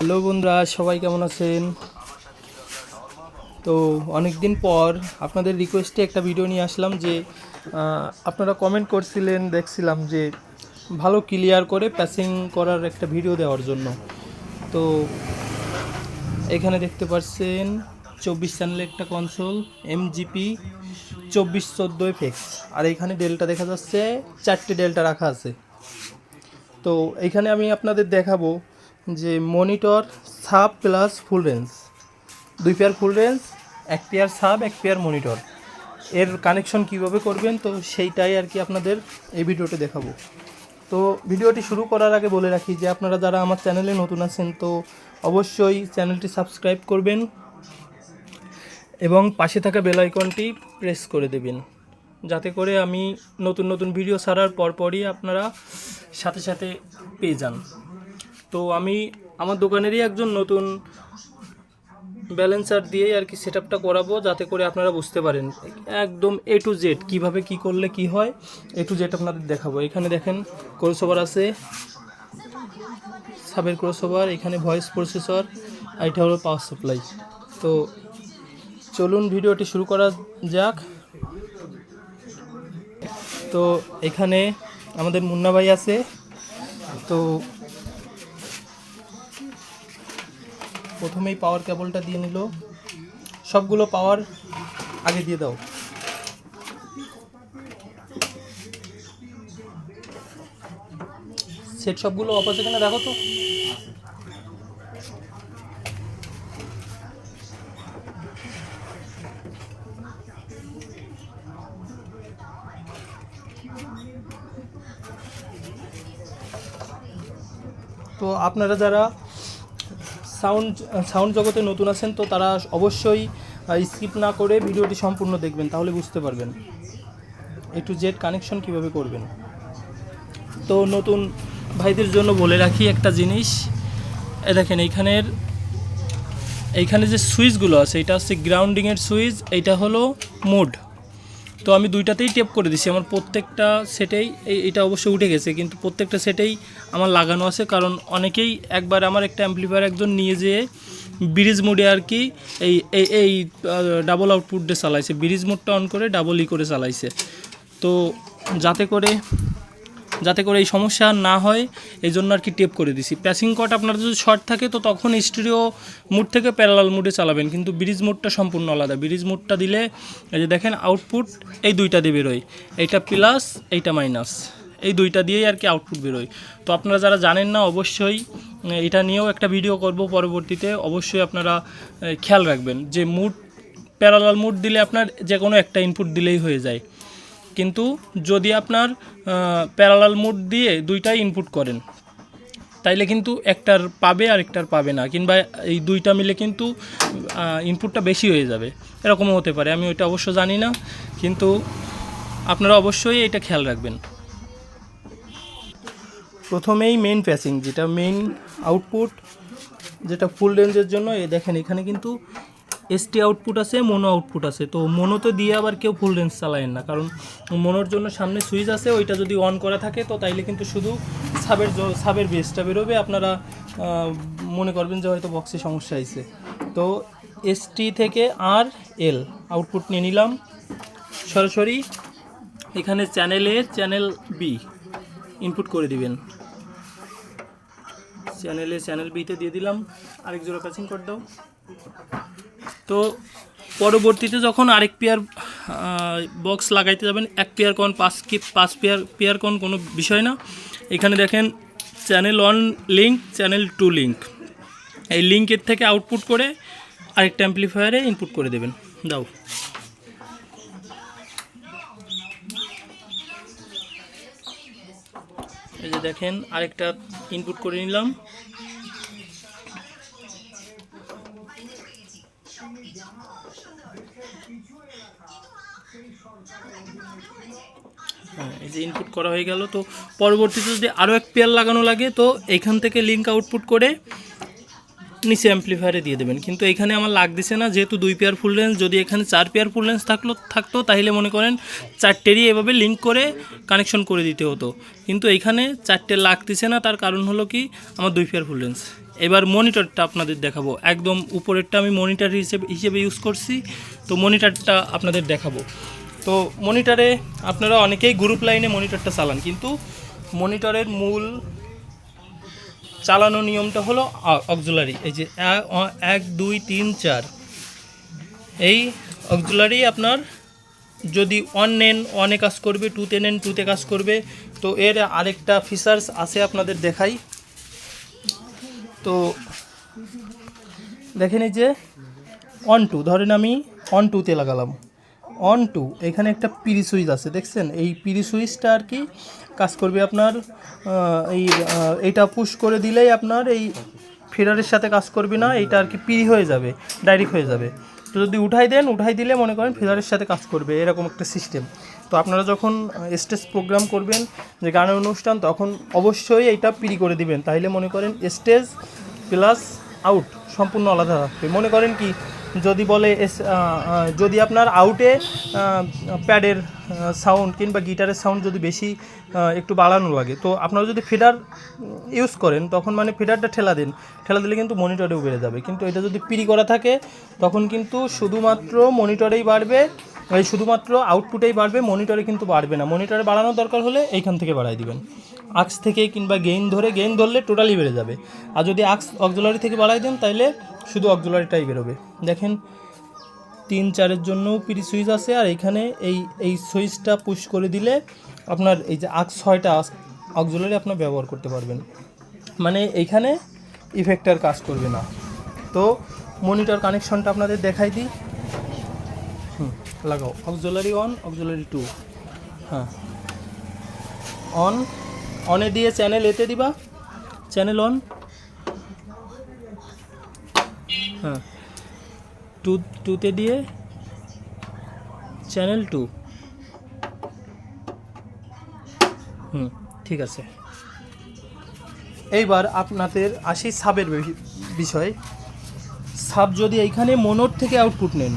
Hello বন্ধুরা, সবাই কেমন আছেন? তো অনেক দিন পর আপনাদের রিকোয়েস্টে একটা ভিডিও নিয়ে আসলাম যে আপনারা কমেন্ট করছিলেন, দেখছিলাম যে ভালো ক্লিয়ার করে প্যাসিং করার একটা ভিডিও দেওয়ার জন্য। তো এখানে দেখতে পাচ্ছেন, চব্বিশ চ্যানেলের একটা কনসোল এমজিপি চব্বিশ চোদ্দ এফেক্স আর এখানে ডেলটা দেখা যাচ্ছে, চারটে ডেলটা রাখা আছে। তো এখানে আমি আপনাদের দেখাবো যে monitor sub plus full range দুই পেয়ার ফুল রেঞ্জ এক পেয়ার সাব এক পেয়ার মনিটর এর কানেকশন কীভাবে করবেন? তো সেইটাই আর কি আপনাদের এই ভিডিওতে দেখাবো। তো ভিডিওটি শুরু করার আগে বলে রাখি যে আপনারা যারা আমার চ্যানেলে নতুন আছেন, তো অবশ্যই চ্যানেলটি সাবস্ক্রাইব করবেন এবং পাশে থাকা বেল আইকনটি প্রেস করে দেবেন। যাতে করে আমি নতুন নতুন ভিডিও ছাড়ার পরপরই আপনারা সাথে সাথে পেয়ে যান। তো আমি আমার দোকানেরই একজন নতুন ব্যালেন্সার দিয়েই আর কি সেট আপটা করাবো যাতে করে আপনারা বুঝতে পারেন একদম এ টু জেড কীভাবে কী করলে কি হয়। এ টু জেড আপনাদের দেখাবো। এখানে দেখেন ক্রসওভার আছে। সাবের ক্রসওভার এখানে ভয়েস প্রসেসর আর এটা হলো পাওয়ার সাপ্লাই তো চলুন ভিডিওটি শুরু করা যাক। তো এখানে আমাদের মুন্না ভাই আছে। তো প্রথমেই পাওয়ার কেবলটা দিয়ে নিল। সবগুলো পাওয়ার আগে দিয়ে দাও। সেট সবগুলো অফ আছে কিনা দেখো তো। তো আপনারা যারা সাউন্ড সাউন্ড জগতে নতুন আছেন, তো তারা অবশ্যই স্কিপ না করে ভিডিওটি সম্পূর্ণ দেখবেন, তাহলে বুঝতে পারবেন। এ টু জেড কানেকশন কীভাবে করবেন। তো নতুন ভাইদের জন্য বলে রাখি একটা জিনিস। এ দেখেন, এইখানের, এইখানে যে সুইচগুলো আছে, এটা হচ্ছে গ্রাউন্ডিংয়ের সুইচ, এইটা হলো মোড তো আমি দুইটাতেই টেপ করে দিছি। আমার প্রত্যেকটা সেটেই এটা অবশ্য উঠে গেছে, কিন্তু প্রত্যেকটা সেটেই আমার লাগানো আছে, কারণ অনেকেই একবার আমার একটা অ্যাম্পলিফায়ার একজন নিয়ে যেয়ে ব্রিজ মোডে আর কি এই এই এই ডাবল আউটপুট চালাইছে। ব্রিজ মোডটা অন করে ডাবল ই করে চালাইছে। তো যাতে করে যাতে করে এই সমস্যা না হয়, এই জন্য আর কি টেপ করে দিছি। প্যাসিং কট আপনার যদি শর্ট থাকে, তো তখন স্টিরিও মুড থেকে প্যারালাল মুডে চালাবেন। কিন্তু ব্রিজ মুডটা সম্পূর্ণ আলাদা। ব্রিজ মুডটা দিলে, এই যে দেখেন আউটপুট এই দুইটা দিয়ে বেরোয়। এইটা প্লাস এইটা মাইনাস এই দুইটা দিয়েই আর কি আউটপুট বেরোয়। তো আপনারা যারা জানেন না, অবশ্যই এটা নিয়েও একটা ভিডিও করব পরবর্তীতে। অবশ্যই আপনারা খেয়াল রাখবেন যে মুড প্যারালাল মুড দিলে আপনার যে কোনো একটা ইনপুট দিলেই হয়ে যায়। কিন্তু যদি আপনার প্যারালাল মোড দিয়ে দুইটাই ইনপুট করেন, তাইলে কিন্তু একটার পাবে আর একটার পাবে না, কিংবা এই দুইটা মিলে কিন্তু ইনপুটটা বেশি হয়ে যাবে। এরকমও হতে পারে, আমি ওইটা অবশ্য জানি না, কিন্তু আপনারা অবশ্যই এটা খেয়াল রাখবেন। প্রথমেই মেইন প্যাসিং যেটা মেইন আউটপুট যেটা ফুল রেঞ্জের জন্য এই দেখেন এখানে কিন্তু এসটি আউটপুট আছে মোনো আউটপুট আছে। তো মোনোতে দিয়ে আবার কেউ ফুল রেঞ্জ চালায়েন না। কারণ মোনোর জন্য সামনে সুইচ আছে, ওইটা যদি অন করা থাকে, তো তাইলে কিন্তু শুধু সাবের সাবের বেসটা বেরোবে। আপনারা মনে করবেন যে হয়তো বক্সে সমস্যা হয়েছে তো এসটি থেকে আর এল আউটপুট নিয়ে নিলাম। সরাসরি এখানে channel A channel B input করে দিবেন। চ্যানেলে চ্যানেল বিতে দিয়ে দিলাম। আরেক জোড়া প্যাচিং করে দাও। তো পরবর্তীতে যখন আরেক পেয়ার বক্স লাগাইতে যাবেন, এক পেয়ার কোন পাঁচ কি, পাঁচ পেয়ার পেয়ার কোন কোনো বিষয় না। এখানে দেখেন channel one link channel two link এই লিঙ্কের থেকে আউটপুট করে আরেকটা অ্যাম্পলিফায়ারে ইনপুট করে দেবেন। দাও। এই যে দেখেন, আরেকটা ইনপুট করে নিলাম। যে ইনপুট করা হয়ে গেল, তো পরবর্তীতে যদি আরও এক পেয়ার লাগানো লাগে, তো এখান থেকে লিঙ্ক আউটপুট করে নিচে অ্যাম্পলিফায়ারে দিয়ে দেবেন। কিন্তু এখানে আমার লাগ দিছে না, যেহেতু দুই পেয়ার ফুল রেঞ্জ যদি এখানে চার পেয়ার ফুল রেঞ্জ থাকল, থাকতো, তাহলে মনে করেন চারটেরই এভাবে লিঙ্ক করে কানেকশন করে দিতে হতো। কিন্তু এখানে চারটে লাগতেছে না, তার কারণ হলো কি, আমার দুই পেয়ার ফুল রেঞ্জ এবার মনিটরটা আপনাদের দেখাবো। একদম উপরেরটা আমি মনিটর হিসেবে হিসেবে ইউজ করছি, তো মনিটরটা আপনাদের দেখাবো। তো মনিটরে আপনারা অনেকেই গ্রুপ লাইনে মনিটরটা চালান, কিন্তু মনিটরের মূল চালানো নিয়মটা হলো অক্সুলারি এই যে এক, দুই, তিন, চার। এই অক্সুলারি আপনার যদি অন নেন অনে কাজ করবে টুতে নেন টুতে কাজ করবে, তো এর আরেকটা ফিচার্স আছে আপনাদের দেখাই। তো দেখেন এই যে অন টু ধরেন আমি অন টুতে লাগালাম। অন টু এখানে একটা পিরি সুইচ আছে, দেখছেন? এই পিরি সুইচটা আর কি কাজ করবে আপনার এই এইটা পুশ করে দিলেই আপনার এই ফিডারের সাথে কাজ করবে না, এইটা আর কি পিরি হয়ে যাবে ডাইরেক্ট হয়ে যাবে। তো যদি উঠাই দেন, উঠাই দিলে মনে করেন ফিডারের সাথে কাজ করবে, এরকম একটা সিস্টেম তো আপনারা যখন স্টেজ প্রোগ্রাম করবেন, যে গানের অনুষ্ঠান, তখন অবশ্যই এইটা পিরি করে দিবেন। তাইলে মনে করেন স্টেজ প্লাস আউট সম্পূর্ণ আলাদা থাকবে। মনে করেন কি যদি বলে যদি আপনার আউটে প্যাডের সাউন্ড কিংবা গিটারের সাউন্ড যদি বেশি একটু বাড়ানো লাগে, তো আপনারা যদি ফিডার ইউজ করেন, তখন মানে ফিডারটা ঠেলা দিন। ঠেলা দিলে কিন্তু মনিটরেও বেড়ে যাবে। কিন্তু এটা যদি পিরি করা থাকে, তখন কিন্তু শুধুমাত্র মনিটরেই বাড়বে, এই শুধুমাত্র আউটপুটেই বাড়বে মনিটরে কিন্তু বাড়বে না। মনিটরে বাড়ানোর দরকার হলে এইখান থেকে বাড়াই দিবেন। আক্স থেকে কিংবা গেইন ধরে গেইন ধরলে টোটালি বেড়ে যাবে। আর যদি আক্স অক্সুলারি থেকে বাড়াই দেন তাহলে শুধু অক্সুলারিটাই বেরোবে দেখেন, তিন চারের জন্য পিরি সুইচ আছে, আর এখানে এই এই সুইচটা পুশ করে দিলে আপনার এই যে আক্স ছয়টা অক্সুলারি আপনার ব্যবহার করতে পারবেন। মানে এইখানে ইফেক্টার কাজ করবে না। তো মনিটর কানেকশনটা আপনাদের দেখাই দিই। হুম, লাগাও। অক্সুলারি অন অক্সুলারি টু হ্যাঁ। অন অনে দিয়ে চ্যানেল এতে দিবা। চ্যানেল অন হ্যাঁ। টু, টুতে দিয়ে চ্যানেল টু। হুম, ঠিক আছে। এইবার আপনাদের আসি সাবের বিষয়। সাব যদি এইখানে মনোর থেকে আউটপুট নেন,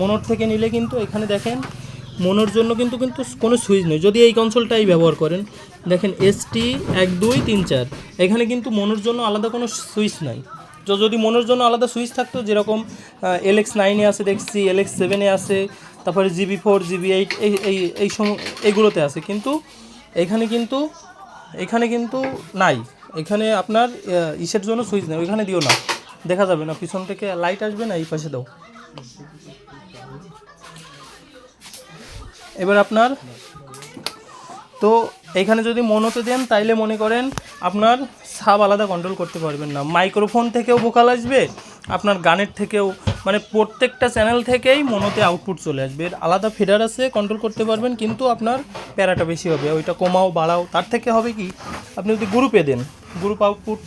মনোর থেকে নিলে কিন্তু এখানে দেখেন মনোর জন্য কিন্তু কিন্তু কোনো সুইচ নেই। যদি এই কনসোলটাই ব্যবহার করেন, দেখেন এসটি এক দুই তিন চার, এখানে কিন্তু মনোর জন্য আলাদা কোনো সুইচ নাই। যদি মনোর জন্য আলাদা সুইচ থাকতো, যেরকম এলএক্স নাইনে আছে, দেখছি এলএক্স সেভেনে আছে, তারপরে জিবি ফোর জিবি এইট এই এই এই সম এইগুলোতে আছে। কিন্তু এখানে কিন্তু এখানে কিন্তু নাই। এখানে আপনার ইসের জন্য সুইচ নেই, ওইখানে দিও না। দেখা যাবে না, পিছন থেকে লাইট আসবে না, এই পাশে দাও। এবার আপনার তো এখানে যদি মনোতে দেন, তাইলে মনে করেন আপনার সাব আলাদা কন্ট্রোল করতে পারবেন না। মাইক্রোফোন থেকেও ভোকাল আসবে, আপনার গানের থেকেও মানে প্রত্যেকটা চ্যানেল থেকেই মনোতে আউটপুট চলে আসবে। আলাদা ফিডার আছে কন্ট্রোল করতে পারবেন, কিন্তু আপনার প্যারাটা বেশি হবে। ওইটা কমাও, বাড়াও, তার থেকে হবে কি, আপনি যদি গ্রুপে দেন গ্রুপ আউটপুট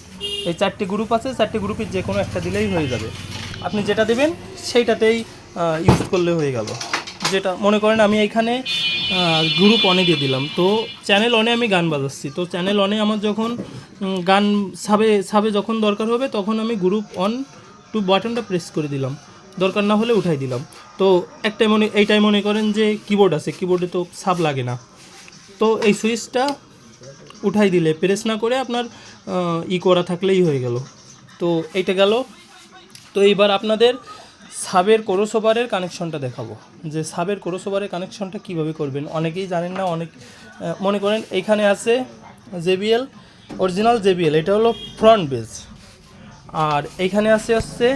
এই চারটি গ্রুপ আছে, চারটি গ্রুপের যে কোনো একটা দিলেই হয়ে যাবে। আপনি যেটা দেবেন, সেইটাতেই ইউজ করলে হয়ে গেল। যেটা, মনে করেন আমি এখানে গ্রুপ অনে দিয়ে দিলাম। তো চ্যানেল অনে আমি গান বাজাচ্ছি। তো চ্যানেল অনে আমার যখন গান সাবে সাবে যখন দরকার হবে, তখন আমি গ্রুপ অন টু বাটনটা প্রেস করে দিলাম। দরকার না হলে উঠাই দিলাম। তো একটাই মনে, এইটাই মনে করেন যে কিবোর্ড আছে। কিবোর্ডে তো সাব লাগে না। তো এই সুইচটা উঠাই দিলে প্রেস না করে আপনার ই করা থাকলেই হয়ে গেল। তো এইটা গেল। তো এইবার আপনাদের সাবের কোরোসোভারের কানেকশনটা দেখাবো। যে সাবের কোরোসোভারের কানেকশনটা কীভাবে করবেন, অনেকেই জানেন না, অনেক মনে করেন এইখানে আছে জেবিএল, অরিজিনাল জেবিএল, এটা হলো ফ্রন্ট বেজ। আর এইখানে আছে হচ্ছে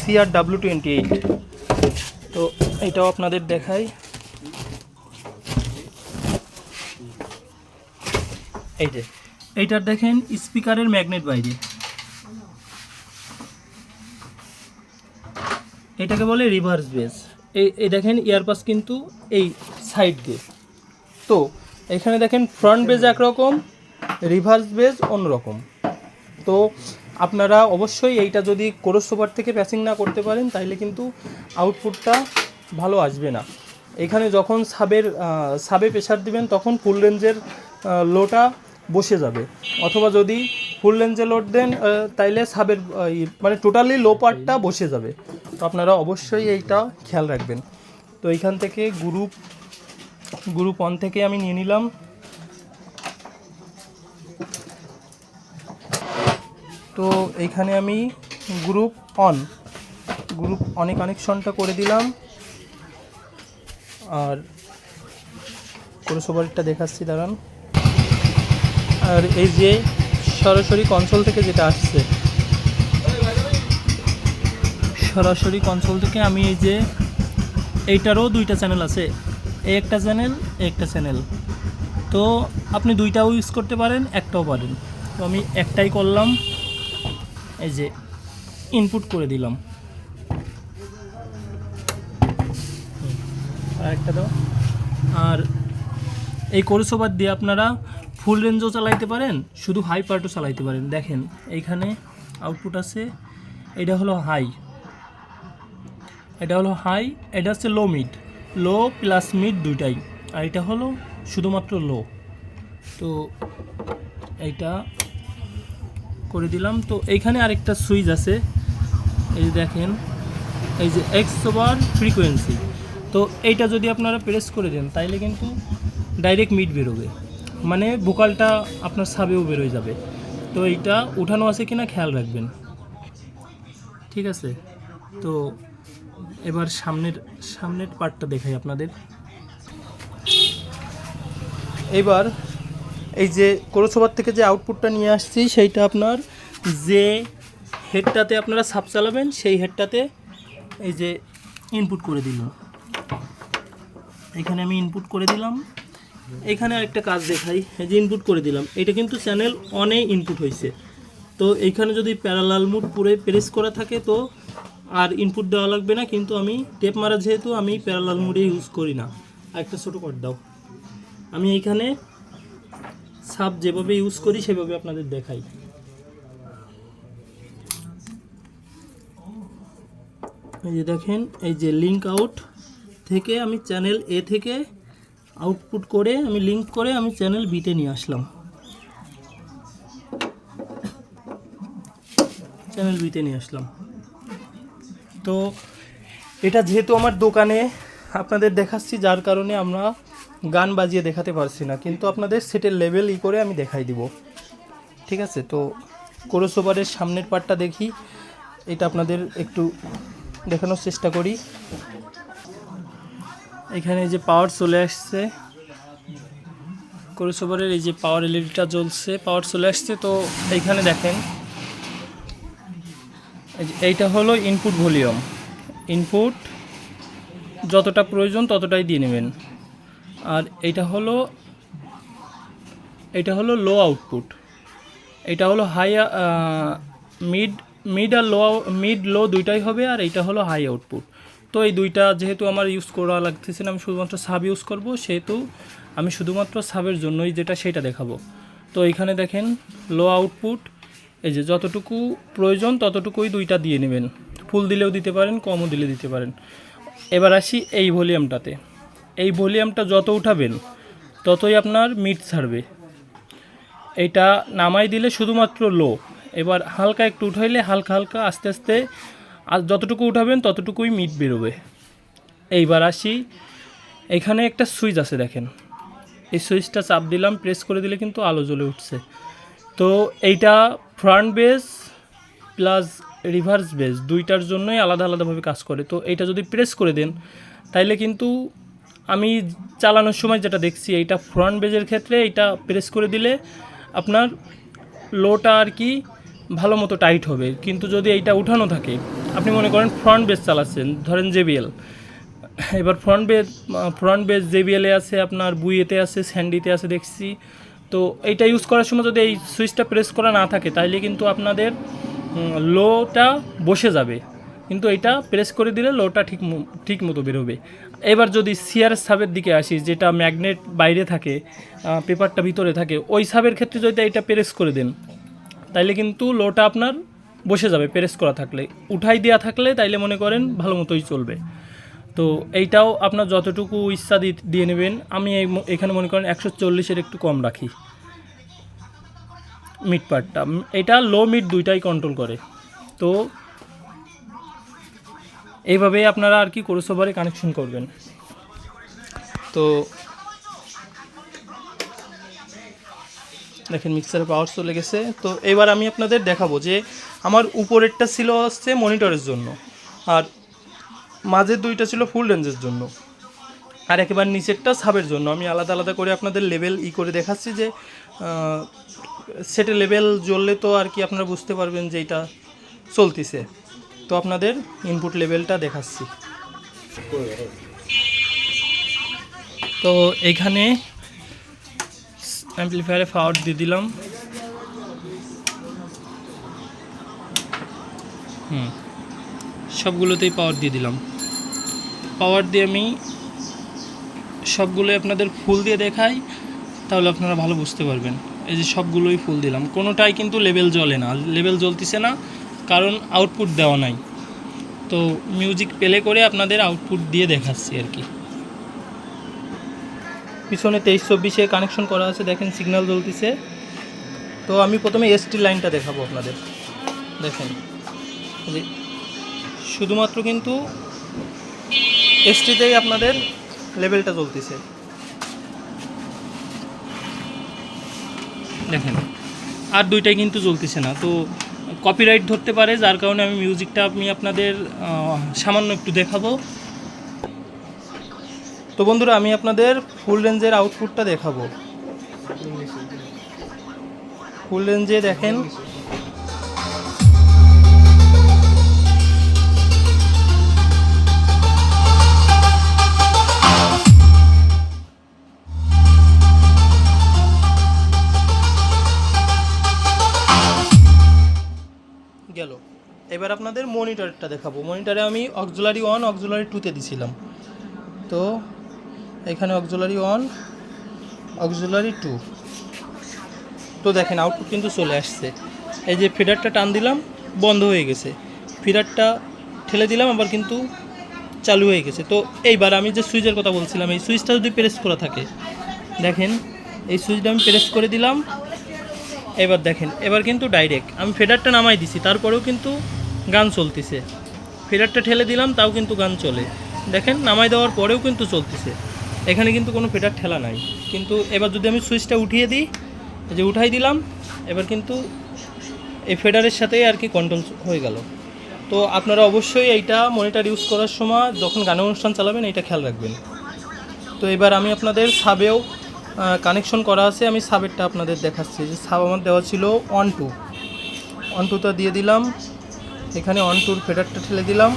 সিআর ডাব্লিউ টোয়েন্টি এইট। তো এটাও আপনাদের দেখাই। এই যে এইটার দেখেন স্পিকারের ম্যাগনেট বাইরে। এটাকে বলে রিভার্স বেস এই দেখেন ইয়ারপাস কিন্তু এই সাইড দিয়ে। তো, এখানে দেখেন ফ্রন্ট বেজ একরকম রিভার্স বেজ অন্যরকম। তো, আপনারা অবশ্যই এইটা যদি কোরোসোভার থেকে প্যাসিং না করতে পারেন তাহলে কিন্তু আউটপুটটা ভালো আসবে না। এখানে যখন সাবের সাবে প্রেশার দিবেন, তখন ফুল রেঞ্জের লোটা বসে যাবে। অথবা যদি ফুল রেঞ্জে লোড দেন তাইলে সাবের মানে টোটালি লো পার্টটা বসে যাবে। তো আপনারা অবশ্যই এইটা খেয়াল রাখবেন। তো এইখান থেকে গ্রুপ গ্রুপ ওয়ান থেকে আমি নিয়ে নিলাম। তো এইখানে আমি গ্রুপ অন গ্রুপ অনেক কানেকশনটা করে দিলাম। আর ক্রসওভারটা দেখাচ্ছি, দাঁড়ান। আর এই যে সরাসরি কনসোল থেকে যেটা আসছে। সরাসরি কনসোল থেকে আমি এই যে এইটারও দুইটা চ্যানেল আছে। এই একটা চ্যানেল একটা চ্যানেল তো আপনি দুইটাও ইউজ করতে পারেন, একটাও পারেন। তো আমি একটাই করলাম, এই যে ইনপুট করে দিলাম। আর একটা দাও। আর এই কোর্সোবার দিয়ে আপনারা ফুল রেঞ্জও চালাইতে পারেন, শুধু হাই পার্টও চালাইতে পারেন। দেখেন, এইখানে আউটপুট আছে, এটা হলো হাই এটা হলো হাই এটা হচ্ছে low mid low plus mid দুইটাই। আর এটা হলো শুধুমাত্র লো তো এইটা করে দিলাম। তো এইখানে আরেকটা সুইচ আছে। এই যে দেখেন, এই যে এক্স ওভার ফ্রিকোয়েন্সি তো এইটা যদি আপনারা প্রেস করে দেন, তাইলে কিন্তু ডাইরেক্ট মিট বেরোবে। মানে ভোকালটা আপনার সাবেও বেরোয় যাবে। তো এইটা উঠানো আছে কিনা খেয়াল রাখবেন। ঠিক আছে? তো এবার সামনের সামনের পার্টটা দেখাই আপনাদের। এবার এই যে কোরসোবার থেকে যে আউটপুটটা নিয়ে আসছি, সেইটা আপনার যে হেডটাতে আপনারা সাপ চালাবেন, সেই হেডটাতে এই যে ইনপুট করে দিল এখানে আমি ইনপুট করে দিলাম। এখানে আরেকটা কাজ দেখাই, এই যে ইনপুট করে দিলাম, এটা কিন্তু চ্যানেল অনে ইনপুট হয়েছে। তো এইখানে যদি প্যারালাল মুড পুরে প্রেস করা থাকে তো আর ইনপুট দেওয়া লাগবে না, কিন্তু আমি টেপ মারা যেহেতু আমি প্যারালাল মুডে ইউজ করি না। আরেকটা ছোটো কর দাও। আমি এইখানে সাপ যেভাবে ইউজ করি সেভাবে আপনাদের দেখাই। এই যে দেখেন, এই যে লিঙ্ক আউট থেকে আমি চ্যানেল এ থেকে আউটপুট করে আমি লিঙ্ক করে আমি চ্যানেল বিতে নিয়ে আসলাম। চ্যানেল বিতে নিয়ে আসলাম। তো এটা যেহেতু আমার দোকানে, আপনাদের দেখাচ্ছি যার কারণে আমরা গান বাজিয়ে দেখাতে পারছি না, কিন্তু আপনাদের সেটের লেভেল ই করে আমি দেখাই দিব। ঠিক আছে? তো কোরসোভারের সামনের পার্টটা দেখি, এটা আপনাদের একটু দেখানোর চেষ্টা করি। এখানে যে পাওয়ার চলে আসছে। কোরসোভারের এই যে পাওয়ার এলইডিটা জ্বলছে পাওয়ার চলে আসছে। তো এইখানে দেখেন, এই এইটা হলো ইনপুট ভলিউম ইনপুট যতটা প্রয়োজন ততটাই দিয়ে নেবেন। আর এইটা হলো এটা হলো লো আউটপুট এটা হলো হাই মিড মিড আর লো মিড লো দুইটাই হবে আর এইটা হলো হাই আউটপুট তো এই দুইটা যেহেতু আমার ইউজ করা লাগতেছে না, আমি শুধুমাত্র সাব ইউজ করব, সেহেতু আমি শুধুমাত্র সাবের জন্যই যেটা সেটা দেখাবো। তো এইখানে দেখেন লো আউটপুট এই যে যতটুকু প্রয়োজন ততটুকুই দুইটা দিয়ে নেবেন। ফুল দিলেও দিতে পারেন, কমও দিলে দিতে পারেন। এবার আসি এই ভলিউমটাতে। এই ভলিউমটা যত উঠাবেন, ততই আপনার মিট ছাড়বে। এইটা নামাই দিলে শুধুমাত্র লো এবার হালকা একটু উঠাইলে হালকা হালকা আস্তে আস্তে আর যতটুকু উঠাবেন ততটুকুই মিট বেরোবে। এইবার আসি। এখানে একটা সুইচ আছে দেখেন। এই সুইচটা চাপ দিলাম প্রেস করে দিলে কিন্তু আলো জ্বলে উঠছে। তো এইটা front bass plus reverse bass দুইটার জন্যই আলাদা আলাদাভাবে কাজ করে। তো এইটা যদি প্রেস করে দেন, তাইলে কিন্তু আমি চালানোর সময় যেটা দেখছি, এইটা ফ্রন্ট বেজের ক্ষেত্রে এইটা প্রেস করে দিলে আপনার লোটা আর কি ভালো মতো টাইট হবে। কিন্তু যদি এইটা উঠানো থাকে আপনি মনে করেন ফ্রন্ট বেস চালাচ্ছেন, ধরেন জেবিএল এবার ফ্রন্ট বেস ফ্রন্ট বেস জেবিএলে আছে আপনার, বুয়েতে আছে, স্যান্ডিতে আছে, দেখছি। তো এইটা ইউজ করার সময় যদি এই সুইচটা প্রেস করা না থাকে, তাইলে কিন্তু আপনাদের লোটা বসে যাবে। কিন্তু এটা প্রেস করে দিলে লোটা ঠিক ঠিক মতো বেরোবে। এবার যদি সিআর সাবের দিকে আসি, যেটা ম্যাগনেট বাইরে থাকে পেপারটা ভিতরে থাকে, ওই সাবের ক্ষেত্রে যদি এটা প্রেস করে দেন, তাইলে কিন্তু লোটা আপনার বসে যাবে প্রেস করা থাকলে। উঠাই দেওয়া থাকলে তাইলে মনে করেন ভালো মতোই চলবে। তো এইটাও আপনার যতটুকু ইচ্ছা দিয়ে নেবেন, আমি এখানে মনে করেন একশো চল্লিশের একটু কম রাখি। মিড পার্টটা এটা লো মিড দুইটাই কন্ট্রোল করে। তো এইভাবেই আপনারা আর কি ক্রসওভারে কানেকশন করবেন। তো দেখেন মিক্সারে পাওয়ার চলে গেছে। তো এবার আমি আপনাদের দেখাবো যে আমার উপরেরটা ছিল হচ্ছে মনিটরের জন্য, আর মাঝের দুইটা ছিল ফুল রেঞ্জের জন্য। আর একেবারে নিচেরটা সাবের জন্য। আমি আলাদা আলাদা করে আপনাদের লেভেল ই করে দেখাচ্ছি যে সেটে লেভেল জ্বললে তো আর কি আপনারা বুঝতে পারবেন যে এটা চলতিছে। তো আপনাদের ইনপুট লেভেলটা দেখাচ্ছি। তো এইখানে অ্যাম্পলিফায়ারে পাওয়ার দিয়ে দিলাম। হুম, সবগুলোতেই পাওয়ার দিয়ে দিলাম। পাওয়ার দিয়ে আমি সবগুলোই আপনাদের ফুল দিয়ে দেখাই, তাহলে আপনারা ভালো বুঝতে পারবেন। এই যে সবগুলোই ফুল দিলাম। কোনোটাই কিন্তু লেভেল জ্বলে না। লেভেল জ্বলতেছে না, কারণ আউটপুট দেওয়া নাই। তো মিউজিক প্লে করে আপনাদের আউটপুট দিয়ে দেখাচ্ছি আর কি। পিছনে তেইশ চব্বিশে কানেকশন করা আছে, দেখেন সিগন্যাল জ্বলতেছে। তো আমি প্রথমে এসটি লাইনটা দেখাবো আপনাদের। দেখেন শুধুমাত্র কিন্তু এসটিতেই আপনাদের লেভেলটা চলতেছে দেখেন, আর দুইটাই কিন্তু চলতেছে না। তো কপিরাইট ধরতে পারে, যার কারণে আমি মিউজিকটা আমি আপনাদের সামান্য একটু দেখাবো। তো বন্ধুরা, আমি আপনাদের ফুল রেঞ্জের আউটপুটটা দেখাবো। ফুল রেঞ্জে দেখেন। গেল। এবার আপনাদের মনিটরটা দেখাবো। মনিটরে আমি অক্সুলারি ওয়ান অক্সুলারি টুতে দিছিলাম। তো এখানে অক্সুলারি ওয়ান অক্সুলারি টু তো দেখেন আউটপুট কিন্তু চলে আসছে। এই যে ফিডারটা টান দিলাম, বন্ধ হয়ে গেছে। ফিডারটা ঠেলে দিলাম, আবার কিন্তু চালু হয়ে গেছে। তো এইবার আমি যে সুইচের কথা বলছিলাম, এই সুইচটা যদি প্রেস করা থাকে, দেখেন, এই সুইচটা আমি প্রেস করে দিলাম। এবার দেখেন, এবার কিন্তু ডাইরেক্ট আমি ফেডারটা নামাই দিছি, তারপরেও কিন্তু গান চলতেছে। ফেডারটা ঠেলে দিলাম, তাও কিন্তু গান চলে। দেখেন, নামাই দেওয়ার পরেও কিন্তু চলতেছে। এখানে কিন্তু কোনো ফেডার ঠেলা নাই। কিন্তু এবার যদি আমি সুইচটা উঠিয়ে দিই যে উঠাই দিলাম, এবার কিন্তু এই ফেডারের সাথেই আর কি কন্ট্রোল হয়ে গেল। তো আপনারা অবশ্যই এইটা মনিটার ইউজ করার সময় যখন গানের অনুষ্ঠান চালাবেন, এইটা খেয়াল রাখবেন। তো এবার আমি আপনাদের সাবেও কানেকশন করা আছে, আমি সাবেরটা আপনাদের দেখাচ্ছি। যে সাব আমার দেওয়া ছিল ওয়ান টু ওয়ান টুটা দিয়ে দিলাম। এখানে ওয়ান টুর ফেডারটা ঠেলে দিলাম।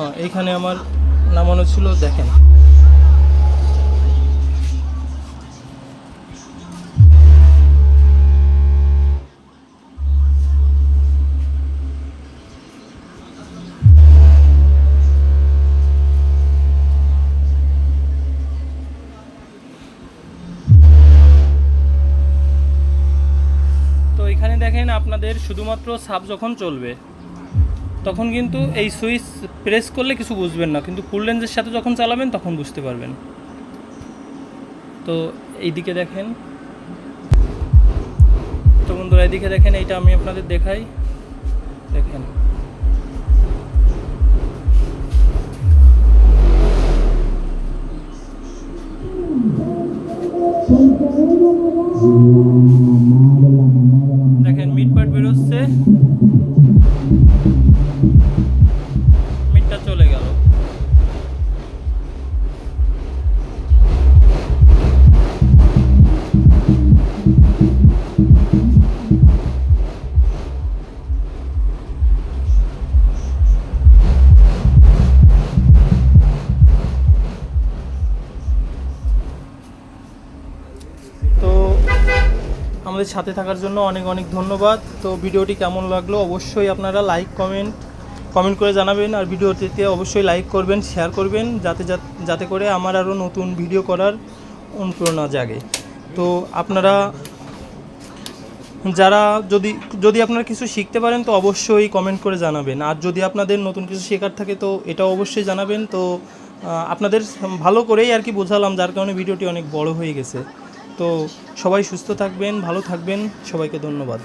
হ্যাঁ এইখানে আমার নামানো ছিল দেখেন। তো এখানে দেখেন আপনাদের শুধুমাত্র সাব যখন চলবে তখন কিন্তু এই সুইচ প্রেস করলে কিছু বুঝবেন না, কিন্তু ফুল রেঞ্জের সাথে যখন চালাবেন তখন বুঝতে পারবেন। তো এইদিকে দেখেন। তো বন্ধুরা, এইদিকে দেখেন, এইটা আমি আপনাদের দেখাই। দেখেন দেখেন। আমাদের সাথে থাকার জন্য অনেক অনেক ধন্যবাদ। তো ভিডিওটি কেমন লাগল অবশ্যই আপনারা লাইক কমেন্ট কমেন্ট করে জানাবেন। আর ভিডিওটিতে অবশ্যই লাইক করবেন শেয়ার করবেন যাতে যাতে করে আমার আরও নতুন ভিডিও করার অনুপ্রেরণা জাগে। তো আপনারা যারা যদি যদি আপনারা কিছু শিখতে পারেন তো অবশ্যই কমেন্ট করে জানাবেন। আর যদি আপনাদের নতুন কিছু শেখার থাকে তো এটাও অবশ্যই জানাবেন। তো আপনাদের ভালো করেই আর কি বোঝালাম, যার কারণে ভিডিওটি অনেক বড় হয়ে গেছে। তো সবাই সুস্থ থাকবেন ভালো থাকবেন সবাইকে ধন্যবাদ।